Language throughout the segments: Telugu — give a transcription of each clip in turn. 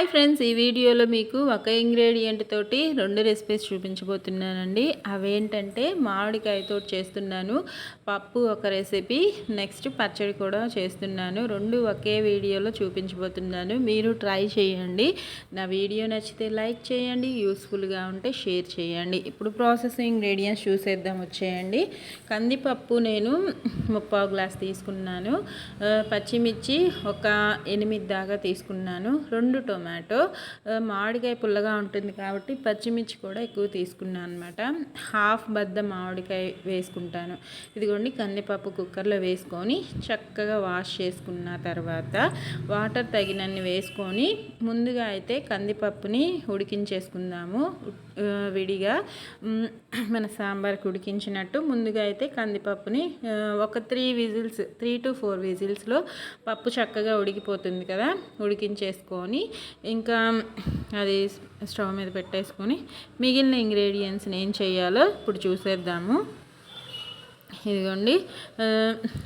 హాయ్ ఫ్రెండ్స్ ఈ వీడియోలో మీకు ఒక ఇంగ్రీడియంట్ తోటి రెండు రెసిపీస్ చూపించబోతున్నానండి. అవేంటంటే మామిడికాయతో చేస్తున్నాను పప్పు ఒక రెసిపీ నెక్స్ట్ పచ్చడి కూడా చేస్తున్నాను. రెండు ఒకే వీడియోలో చూపించబోతున్నాను. మీరు ట్రై చేయండి. నా వీడియో నచ్చితే లైక్ చేయండి యూస్ఫుల్గా ఉంటే షేర్ చేయండి. ఇప్పుడు ప్రాసెసింగ్ ఇంగ్రీడియంట్స్ చూసేద్దాం వచ్చేయండి. కందిపప్పు నేను ముప్పావు గ్లాస్ తీసుకున్నాను. పచ్చిమిర్చి ఒక ఎనిమిది దాకా తీసుకున్నాను. రెండు టొమాటో మామిడికాయ పుల్లగా ఉంటుంది కాబట్టి పచ్చిమిర్చి కూడా ఎక్కువ తీసుకున్నాను అనమాట హాఫ్ బద్ద మామిడికాయ వేసుకుంటాను. ఇదిగోండి కందిపప్పు కుక్కర్లో వేసుకొని చక్కగా వాష్ చేసుకున్న తర్వాత వాటర్ తగినన్ని వేసుకొని ముందుగా అయితే కందిపప్పుని ఉడికించేసుకుందాము. విడిగా మన సాంబార్కి ఉడికించినట్టు ముందుగా అయితే కందిపప్పుని ఒక three whistles three to four విజిల్స్లో పప్పు చక్కగా ఉడికిపోతుంది కదా ఉడికించేసుకొని ఇంకా అది స్టవ్ మీద పెట్టేసుకొని మిగిలిన ఇంగ్రీడియంట్స్ని ఏం చేయాలో ఇప్పుడు చూసేద్దాము. ఇదిగోండి.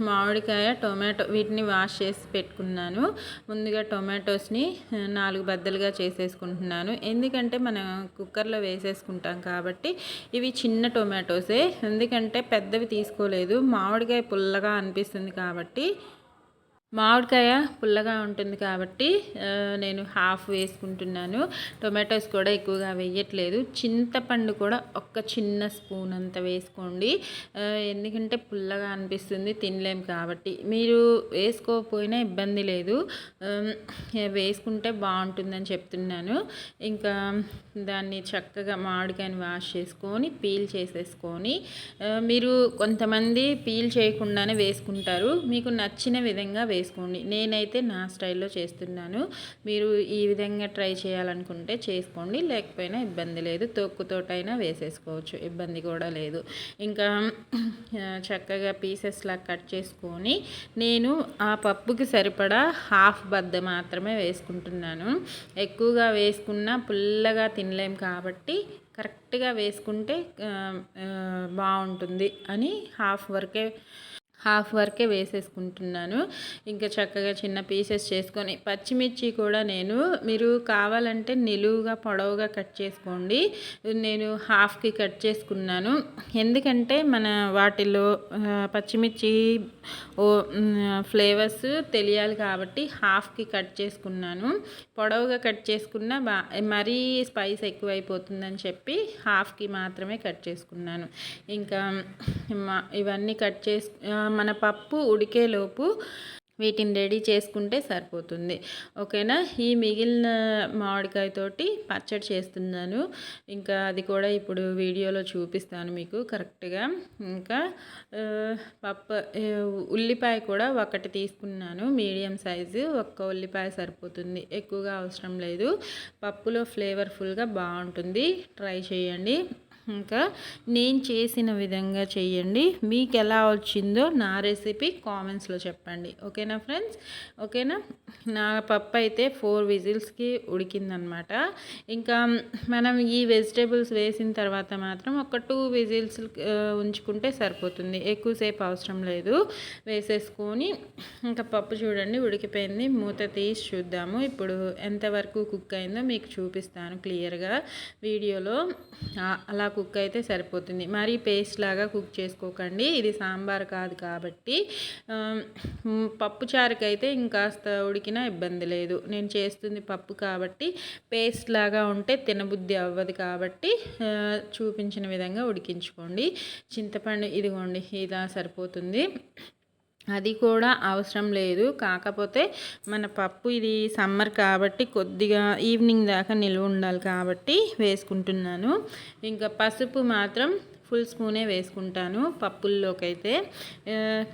మామిడికాయ టొమాటో వీటిని వాష్ చేసి పెట్టుకున్నాను. ముందుగా టొమాటోస్ని నాలుగు బద్దలుగా చేసేసుకుంటున్నాను. ఎందుకంటే మనం కుక్కర్లో వేసేసుకుంటాం కాబట్టి ఇవి చిన్న టొమాటోసే. ఎందుకంటే పెద్దవి తీసుకోలేదు. మామిడికాయ పుల్లగా అనిపిస్తుంది కాబట్టి మామిడికాయ పుల్లగా ఉంటుంది కాబట్టి నేను హాఫ్ వేసుకుంటున్నాను. టొమాటోస్ కూడా ఎక్కువగా వేయట్లేదు. చింతపండు కూడా ఒక్క చిన్న స్పూన్ అంత వేసుకోండి. ఎందుకంటే పుల్లగా అనిపిస్తుంది తినలేం కాబట్టి. మీరు వేసుకోకపోయినా ఇబ్బంది లేదు. వేసుకుంటే బాగుంటుందని చెప్తున్నాను. ఇంకా దాన్ని చక్కగా మామిడికాయని వాష్ చేసుకొని పీల్ చేసేసుకొని మీరు కొంతమంది పీల్ చేయకుండానే వేసుకుంటారు. మీకు నచ్చిన విధంగా వేసుకోండి నేనైతే నా స్టైల్లో చేస్తున్నాను. మీరు ఈ విధంగా ట్రై చేయాలనుకుంటే చేసుకోండి. లేకపోయినా ఇబ్బంది లేదు. తొక్కుతోటైనా వేసేసుకోవచ్చు. ఇబ్బంది కూడా లేదు. ఇంకా చక్కగా పీసెస్లా కట్ చేసుకొని నేను ఆ పప్పుకి సరిపడా హాఫ్ బద్ద మాత్రమే వేసుకుంటున్నాను. ఎక్కువగా వేసుకున్నా పుల్లగా తినలేం కాబట్టి కరెక్ట్గా వేసుకుంటే బాగుంటుంది అని హాఫ్ వరకే హాఫ్ వరకే వేసేసుకుంటున్నాను. ఇంకా చక్కగా చిన్న పీసెస్ చేసుకొని పచ్చిమిర్చి కూడా నేను మీరు కావాలంటే నిలువుగా పొడవుగా కట్ చేసుకోండి. నేను హాఫ్కి కట్ చేసుకున్నాను. ఎందుకంటే మన వాటిలో పచ్చిమిర్చి ఓ ఫ్లేవర్స్ తెలియాలి కాబట్టి హాఫ్కి కట్ చేసుకున్నాను. పొడవుగా కట్ చేసుకున్న బా మరీ స్పైస్ ఎక్కువైపోతుందని చెప్పి హాఫ్కి మాత్రమే కట్ చేసుకున్నాను. ఇంకా ఇవన్నీ కట్ చేసు మన పప్పు ఉడికేలోపు వీటిని రెడీ చేసుకుంటే సరిపోతుంది. ఓకేనా? ఈ మిగిలిన మామిడికాయతోటి పచ్చడి చేస్తున్నాను. ఇంకా అది కూడా ఇప్పుడు వీడియోలో చూపిస్తాను మీకు కరెక్ట్గా. ఇంకా పప్పు ఉల్లిపాయ కూడా ఒకటి తీసుకున్నాను. మీడియం సైజు ఒక్క ఉల్లిపాయ సరిపోతుంది. ఎక్కువగా అవసరం లేదు. పప్పులో ఫ్లేవర్ఫుల్గా బాగుంటుంది. ట్రై చేయండి. ఇంకా నేను చేసిన విధంగా చేయండి. మీకు ఎలా వచ్చిందో నా రెసిపీ కామెంట్స్లో చెప్పండి. ఓకేనా ఫ్రెండ్స్? ఓకేనా? నా పప్పు అయితే ఫోర్ విజిల్స్కి ఉడికిందనమాట. ఇంకా మనం ఈ వెజిటేబుల్స్ వేసిన తర్వాత మాత్రం ఒక టూ విజిల్స్ ఉంచుకుంటే సరిపోతుంది. ఎక్కువసేపు అవసరం లేదు. వేసేసుకొని ఇంకా పప్పు చూడండి ఉడికిపోయింది. మూత తీసి చూద్దాము. ఇప్పుడు ఎంతవరకు కుక్ అయిందో మీకు చూపిస్తాను క్లియర్గా. వీడియోలో అలా కుక్ అయితే సరిపోతుంది. మరీ పేస్ట్ లాగా కుక్ చేసుకోకండి. ఇది సాంబార్ కాదు కాబట్టి. పప్పుచారుకి అయితే ఇంకాస్త ఉడికినా ఇబ్బంది లేదు. నేను చేస్తుంది పప్పు కాబట్టి పేస్ట్ లాగా ఉంటే తినబుద్ధి అవ్వదు కాబట్టి చూపించిన విధంగా ఉడికించుకోండి. చింతపండు ఇదిగోండి ఇలా సరిపోతుంది. అది కూడా అవసరం లేదు. కాకపోతే మన పప్పు ఇది సమ్మర్ కాబట్టి కొద్దిగా ఈవినింగ్ దాకా నిల్వ ఉండాలి కాబట్టి వేసుకుంటున్నాను. ఇంకా పసుపు మాత్రం ఫుల్ స్పూనే వేసుకుంటాను పప్పుల్లోకైతే.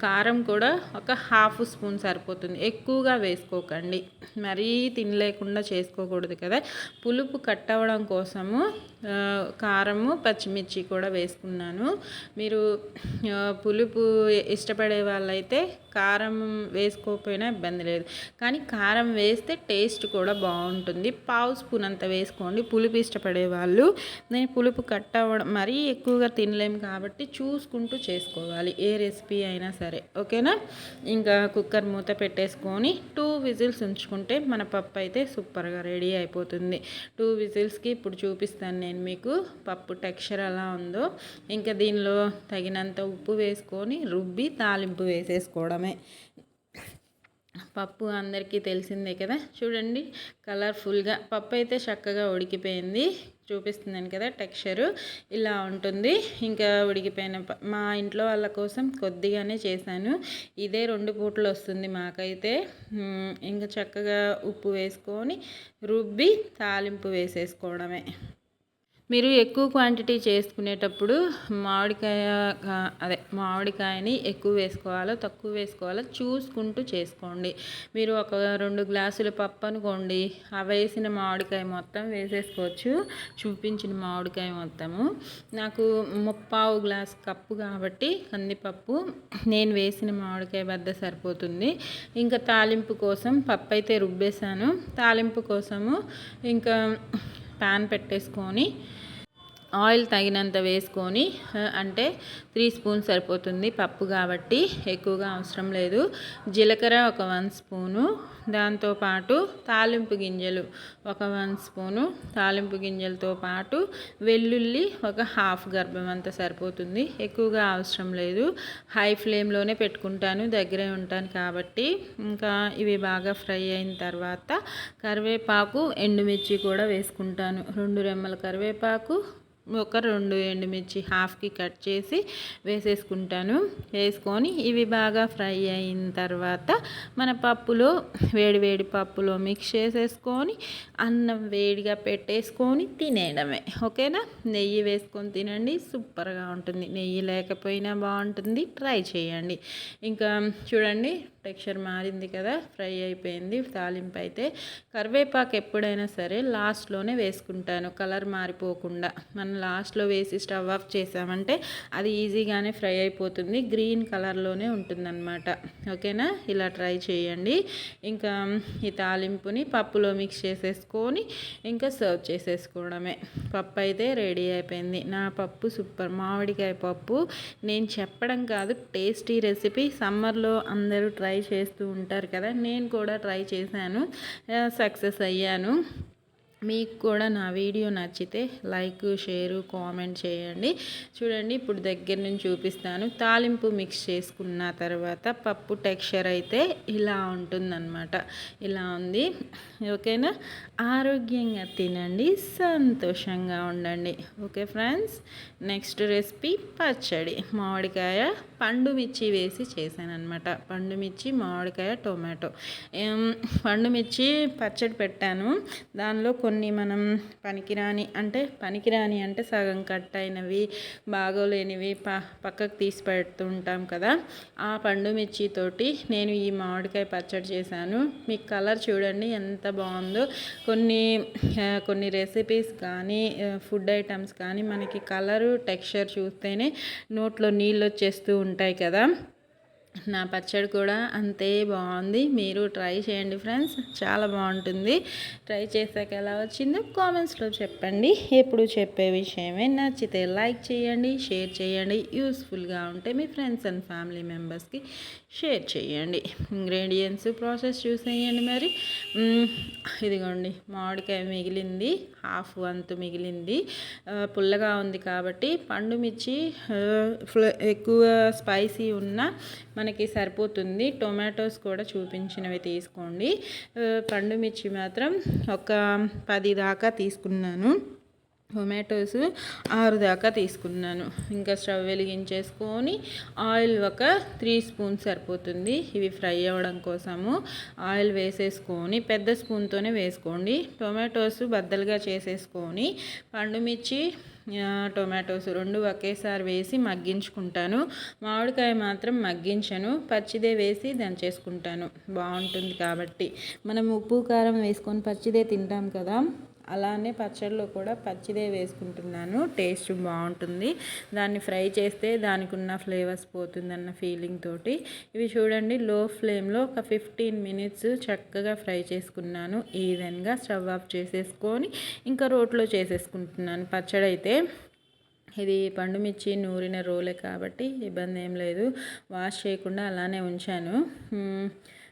కారం కూడా ఒక హాఫ్ స్పూన్ సరిపోతుంది. ఎక్కువగా వేసుకోకండి. మరీ తినలేకుండా చేసుకోకూడదు కదా. పులుపు కట్ అవ్వడం కోసము కారము పచ్చిమిర్చి కూడా వేసుకున్నాను. మీరు పులుపు ఇష్టపడే వాళ్ళైతే కారం వేసుకోకపోయినా ఇబ్బంది లేదు. కానీ కారం వేస్తే టేస్ట్ కూడా బాగుంటుంది. పావు స్పూన్ అంత వేసుకోండి. పులుపు ఇష్టపడే వాళ్ళు నేను పులుపు కట్ అవ్వడం మరీ ఎక్కువగా తినలేము కాబట్టి చూసుకుంటూ చేసుకోవాలి. ఏ రెసిపీ అయినా సరే. ఓకేనా? ఇంకా కుక్కర్ మూత పెట్టేసుకొని టూ విజిల్స్ ఉంచుకుంటే మన పప్పు అయితే సూపర్గా రెడీ అయిపోతుంది. టూ విజిల్స్కి ఇప్పుడు చూపిస్తాను నేను. మీకు పప్పు టెక్స్చర్ ఎలా ఉందో ఇంకా దీనిలో తగినంత ఉప్పు వేసుకొని రుబ్బి తాలింపు వేసేసుకోవడమే. పప్పు అందరికీ తెలిసిందే కదా? చూడండి కలర్ఫుల్గా పప్పు అయితే చక్కగా ఉడికిపోయింది. చూపిస్తున్నాను కదా టెక్స్చరు. ఇలా ఉంటుంది. ఇంకా ఉడికిపోయిన మా ఇంట్లో వాళ్ళ కోసం కొద్దిగానే చేశాను. ఇదే రెండు పూటలు వస్తుంది మాకైతే. ఇంకా చక్కగా ఉప్పు వేసుకొని రుబ్బి తాలింపు వేసేసుకోవడమే. మీరు ఎక్కువ క్వాంటిటీ చేసుకునేటప్పుడు మామిడికాయ అదే మామిడికాయని ఎక్కువ వేసుకోవాలో తక్కువ వేసుకోవాలో చూసుకుంటూ చేసుకోండి. మీరు ఒక రెండు గ్లాసుల పప్పు అనుకోండి ఆ వేసిన మామిడికాయ మొత్తం వేసేసుకోవచ్చు. చూపించిన మామిడికాయ మొత్తము. నాకు ముప్పావు గ్లాస్ కప్పు కాబట్టి కందిపప్పు నేను వేసిన మామిడికాయ వద్ద సరిపోతుంది. ఇంకా తాలింపు కోసం పప్పు అయితే రుబ్బేశాను. తాలింపు కోసము ఇంకా ప్యాన్ పెట్టేసుకొని ఆయిల్ తగినంత వేసుకొని అంటే త్రీ స్పూన్ సరిపోతుంది పప్పు కాబట్టి ఎక్కువగా అవసరం లేదు. జీలకర్ర ఒక వన్ స్పూను దాంతోపాటు తాలింపు గింజలు ఒక వన్ స్పూను తాలింపు గింజలతో పాటు వెల్లుల్లి ఒక హాఫ్ గర్భం అంత సరిపోతుంది. ఎక్కువగా అవసరం లేదు. హై ఫ్లేమ్లోనే పెట్టుకుంటాను దగ్గరే ఉంటాను కాబట్టి. ఇంకా ఇవి బాగా ఫ్రై అయిన తర్వాత కరివేపాకు ఎండుమిర్చి కూడా వేసుకుంటాను. రెండు రెమ్మల కరివేపాకు ఒక రెండు ఎండుమిర్చి హాఫ్కి కట్ చేసి వేసేసుకుంటాను. వేసుకొని ఇవి బాగా ఫ్రై అయిన తర్వాత మన పప్పులో వేడి వేడి పప్పులో మిక్స్ చేసేసుకొని అన్నం వేడిగా పెట్టేసుకొని తినేయడమే. ఓకేనా? నెయ్యి వేసుకొని తినండి. సూపర్గా ఉంటుంది. నెయ్యి లేకపోయినా బాగుంటుంది. ట్రై చేయండి. ఇంకా చూడండి టెక్స్చర్ మారింది కదా ఫ్రై అయిపోయింది. తాలింపు అయితే కరివేపాకు ఎప్పుడైనా సరే లాస్ట్లోనే వేసుకుంటాను కలర్ మారిపోకుండా. మనం లాస్ట్లో వేసి స్టవ్ ఆఫ్ చేసామంటే అది ఈజీగానే ఫ్రై అయిపోతుంది గ్రీన్ కలర్లోనే ఉంటుందన్నమాట. ఓకేనా? ఇలా ట్రై చేయండి. ఇంకా ఈ తాలింపుని పప్పులో మిక్స్ చేసేసుకొని ఇంకా సర్వ్ చేసేసుకోవడమే. పప్పు అయితే రెడీ అయిపోయింది. నా పప్పు సూపర్. మామిడికాయ పప్పు నేను చెప్పడం కాదు టేస్టీ రెసిపీ. సమ్మర్లో అందరూ ట్రై ట్రై చేస్తూ ఉంటారు కదా నేను కూడా ట్రై చేశాను సక్సెస్ అయ్యాను. మీకు కూడా నా వీడియో నచ్చితే లైక్ షేరు కామెంట్ చేయండి. చూడండి ఇప్పుడు దగ్గర నుంచి చూపిస్తాను. తాలింపు మిక్స్ చేసుకున్న తర్వాత పప్పు టెక్స్చర్ అయితే ఇలా ఉంటుందన్నమాట. ఇలా ఉంది. ఓకేనా? ఆరోగ్యంగా తినండి సంతోషంగా ఉండండి. ఓకే ఫ్రెండ్స్ నెక్స్ట్ రెసిపీ పచ్చడి. మామిడికాయ పండు మిర్చి వేసి చేశానమాట పండు మిర్చి మామిడికాయ టొమాటో. పండు మిర్చి పచ్చడి పెట్టాను. దానిలో కొన్ని మనం పనికిరాని అంటే పనికిరాని అంటే సగం కట్ అయినవి బాగోలేనివి ప పక్కకు తీసి పెడుతుంటాం కదా. ఆ పండు మిర్చితోటి నేను ఈ మామిడికాయ పచ్చడి చేశాను. మీకు కలర్ చూడండి ఎంత బాగుందో. కొన్ని కొన్ని రెసిపీస్ కానీ ఫుడ్ ఐటమ్స్ కానీ మనకి కలరు టెక్స్చర్ చూస్తేనే నోట్లో నీళ్ళు వచ్చేస్తూ ఉంటాయి కదా. నా పచ్చడి కూడా అంతే బాగుంది. మీరు ట్రై చేయండి ఫ్రెండ్స్. చాలా బాగుంటుంది. ట్రై చేశాక ఎలా వచ్చిందో కామెంట్స్లో చెప్పండి. ఎప్పుడు చెప్పే విషయమే నచ్చితే లైక్ చేయండి షేర్ చేయండి. యూస్ఫుల్గా ఉంటే మీ ఫ్రెండ్స్ అండ్ ఫ్యామిలీ మెంబర్స్కి షేర్ చేయండి. ఇంగ్రీడియంట్స్ ప్రాసెస్ చూసేయండి మరి. ఇదిగోండి మామిడికాయ మిగిలింది హాఫ్ వంతు మిగిలింది. పుల్లగా ఉంది కాబట్టి పండు మిర్చి ఎక్కువ స్పైసీ ఉన్న మనకి సరిపోతుంది. టొమాటోస్ కూడా చూపించినవి తీసుకోండి. పండు మిర్చి మాత్రం ఒక పది దాకా తీసుకున్నాను. టొమాటోస్ ఆరు దాకా తీసుకున్నాను. ఇంకా స్టవ్ వెలిగించేసుకొని ఆయిల్ ఒక త్రీ స్పూన్స్ సరిపోతుంది. ఇవి ఫ్రై అవ్వడం కోసము ఆయిల్ వేసేసుకొని పెద్ద స్పూన్తోనే వేసుకోండి. టొమాటోస్ బద్దలుగా చేసేసుకొని పండుమిర్చి టొమాటోస్ రెండు ఒకేసారి వేసి మగ్గించుకుంటాను. మామిడికాయ మాత్రం మగ్గించను. పచ్చిదే వేసి దంచేసుకుంటాను బాగుంటుంది కాబట్టి. మనం ఉప్పు కారం వేసుకొని పచ్చిదే తింటాం కదా. అలానే పచ్చడిలో కూడా పచ్చిదే వేసుకుంటున్నాను. టేస్ట్ బాగుంటుంది. దాన్ని ఫ్రై చేస్తే దానికి ఉన్న ఫ్లేవర్స్ పోతుందన్న ఫీలింగ్ తోటి. ఇవి చూడండి లో ఫ్లేమ్లో ఒక ఫిఫ్టీన్ మినిట్స్ చక్కగా ఫ్రై చేసుకున్నాను. ఈవెన్గా స్టవ్ ఆఫ్ చేసేసుకొని ఇంకా రోట్లో చేసేసుకుంటున్నాను. పచ్చడి అయితే ఇది పండుమిర్చి నూరిన రోలే కాబట్టి ఇబ్బంది ఏం లేదు. వాష్ చేయకుండా అలానే ఉంచాను.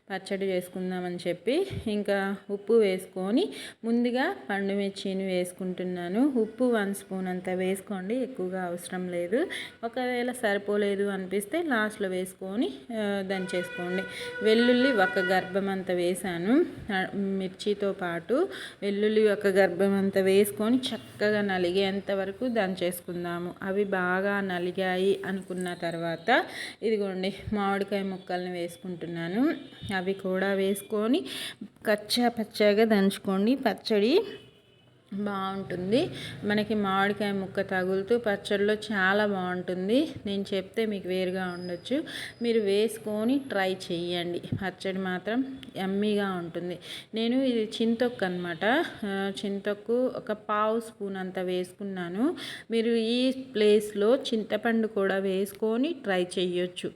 పచ్చడి చేసుకుందామని చెప్పి ఇంకా ఉప్పు వేసుకొని ముందుగా పండు మిర్చిని వేసుకుంటున్నాను. ఉప్పు వన్ స్పూన్ అంత వేసుకోండి ఎక్కువగా అవసరం లేదు. ఒకవేళ సరిపోలేదు అనిపిస్తే లాస్ట్లో వేసుకొని దంచేసుకోండి వెల్లుల్లి ఒక గర్భం అంత వేసాను. మిర్చితో పాటు వెల్లుల్లి ఒక గర్భం అంత వేసుకొని చక్కగా నలిగేంత వరకు దంచేసుకుందాము అవి బాగా నలిగాయి అనుకున్న తర్వాత ఇదిగోండి మామిడికాయ ముక్కల్ని వేసుకుంటున్నాను. అవి కూడా వేసుకొని కచ్చా పచ్చగా దంచుకోండి. పచ్చడి బాగుంటుంది. మనకి మామిడికాయ ముక్క తగులుతూ పచ్చడిలో చాలా బాగుంటుంది. నేను చెప్తే మీకు వేరుగా ఉండొచ్చు. మీరు వేసుకొని ట్రై చేయండి పచ్చడి మాత్రం ఎమ్మీగా ఉంటుంది. నేను ఇది చింతొక్కు అనమాట చింతొక్కు ఒక పావు స్పూన్ అంత వేసుకున్నాను. మీరు ఈ ప్లేస్లో చింతపండు కూడా వేసుకొని ట్రై చేయొచ్చు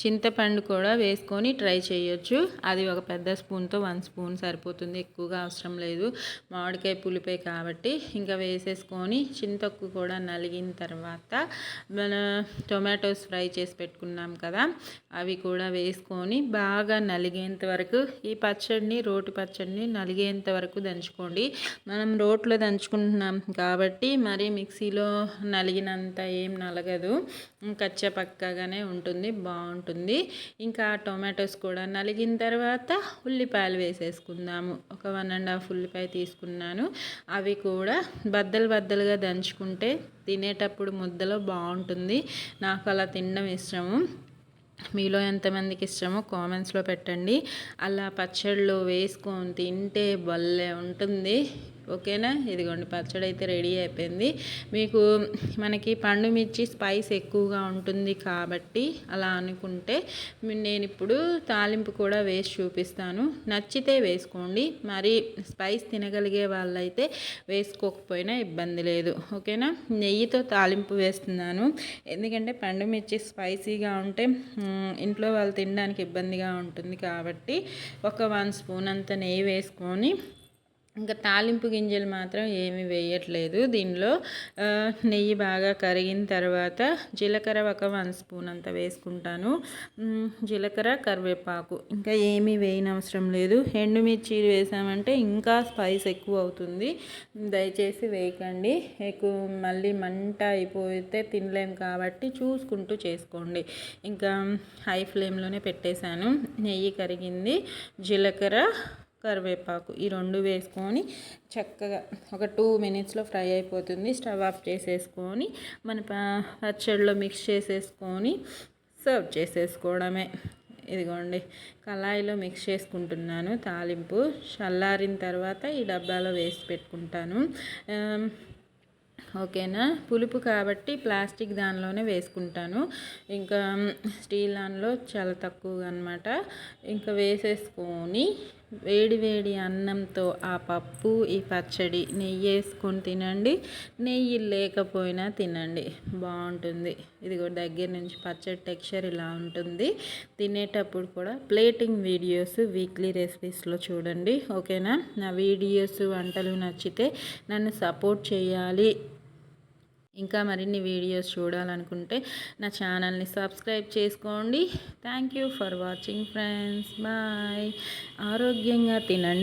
చింతపండు కూడా వేసుకొని ట్రై చేయొచ్చు. అది ఒక పెద్ద స్పూన్తో వన్ స్పూన్ సరిపోతుంది. ఎక్కువగా అవసరం లేదు. మామిడికాయ పులిపే కాబట్టి ఇంకా వేసేసుకొని చింతొక్కు కూడా నలిగిన తర్వాత మన టొమాటోస్ ఫ్రై చేసి పెట్టుకున్నాం కదా అవి కూడా వేసుకొని బాగా నలిగేంత వరకు ఈ పచ్చడిని రోటి పచ్చడిని నలిగేంత వరకు దంచుకోండి. మనం రోట్లో దంచుకుంటున్నాం కాబట్టి మరి మిక్సీలో నలిగినంత ఏం నలగదు. కచ్చపక్కగానే ఉంటుంది. బాగుంటుంది. బాగుంటుంది. ఇంకా టొమాటోస్ కూడా నలిగిన తర్వాత ఉల్లిపాయలు వేసేసుకుందాము. ఒక వన్ అండ్ హాఫ్ ఉల్లిపాయ తీసుకున్నాను. అవి కూడా బద్దలు బద్దలుగా దంచుకుంటే తినేటప్పుడు ముద్దలో బాగుంటుంది. నాకు అలా తినడం ఇష్టము. మీలో ఎంతమందికి ఇష్టమో కామెంట్స్లో పెట్టండి. అలా పచ్చళ్ళు వేసుకొని తింటే భలే ఉంటుంది. ఓకేనా? ఇదిగోండి పచ్చడి అయితే రెడీ అయిపోయింది. మీకు మనకి పండు మిర్చి స్పైస్ ఎక్కువగా ఉంటుంది కాబట్టి అలా అనుకుంటే నేను ఇప్పుడు తాలింపు కూడా వేసి చూపిస్తాను. నచ్చితే వేసుకోండి. మరి స్పైస్ తినగలిగే వాళ్ళైతే వేసుకోకపోయినా ఇబ్బంది లేదు. ఓకేనా? నెయ్యితో తాలింపు వేస్తున్నాను. ఎందుకంటే పండు మిర్చి స్పైసీగా ఉంటే ఇంట్లో వాళ్ళు తినడానికి ఇబ్బందిగా ఉంటుంది కాబట్టి ఒక వన్ స్పూన్ అంత నెయ్యి వేసుకొని ఇంకా తాలింపు గింజలు మాత్రం ఏమి వేయట్లేదు. దీనిలో నెయ్యి బాగా కరిగిన తర్వాత జీలకర్ర ఒక వన్ స్పూన్ అంత వేసుకుంటాను. జీలకర్ర కరివేపాకు ఇంకా ఏమీ వేయనవసరం లేదు. ఎండుమిర్చి వేసామంటే ఇంకా స్పైస్ ఎక్కువ అవుతుంది. దయచేసి వేయకండి. ఎక్కువ మళ్ళీ మంట అయిపోతే తినలేం కాబట్టి చూసుకుంటూ చేసుకోండి. ఇంకా హై ఫ్లేమ్లోనే పెట్టేశాను. నెయ్యి కరిగింది. జీలకర్ర కరివేపాకు ఈ రెండు వేసుకొని చక్కగా ఒక టూ మినిట్స్లో ఫ్రై అయిపోతుంది. స్టవ్ ఆఫ్ చేసేసుకొని మన పచ్చడిలో మిక్స్ చేసేసుకొని సర్వ్ చేసేసుకోవడమే. ఇదిగోండి కళాయిలో మిక్స్ చేసుకుంటున్నాను తాలింపు. చల్లారిన తర్వాత ఈ డబ్బాలో వేసి పెట్టుకుంటాను. ఓకేనా? పులుపు కాబట్టి ప్లాస్టిక్ దానిలోనే వేసుకుంటాను. ఇంకా స్టీల్ దానిలో చాలా తక్కువగా అనమాట ఇంకా వేసేసుకొని వేడి వేడి అన్నంతో ఆ పప్పు ఈ పచ్చడి నెయ్యి వేసుకొని తినండి. నెయ్యి లేకపోయినా తినండి. బాగుంటుంది. ఇది కూడా దగ్గర నుంచి పచ్చడి టెక్స్చర్ ఇలా ఉంటుంది. తినేటప్పుడు కూడా ప్లేటింగ్ వీడియోస్ వీక్లీ రెసిపీస్లో చూడండి. ఓకేనా? నా వీడియోస్ వంటలు నచ్చితే నన్ను సపోర్ట్ చేయాలి. ఇంకా మరిన్ని వీడియోస్ చూడాలనుకుంటే నా ఛానల్ని సబ్స్క్రైబ్ చేసుకోండి. Thank you for watching friends bye ఆరోగ్యంగా తినండి.